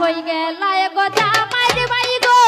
কই গেলায় গো জামাই ভাই গো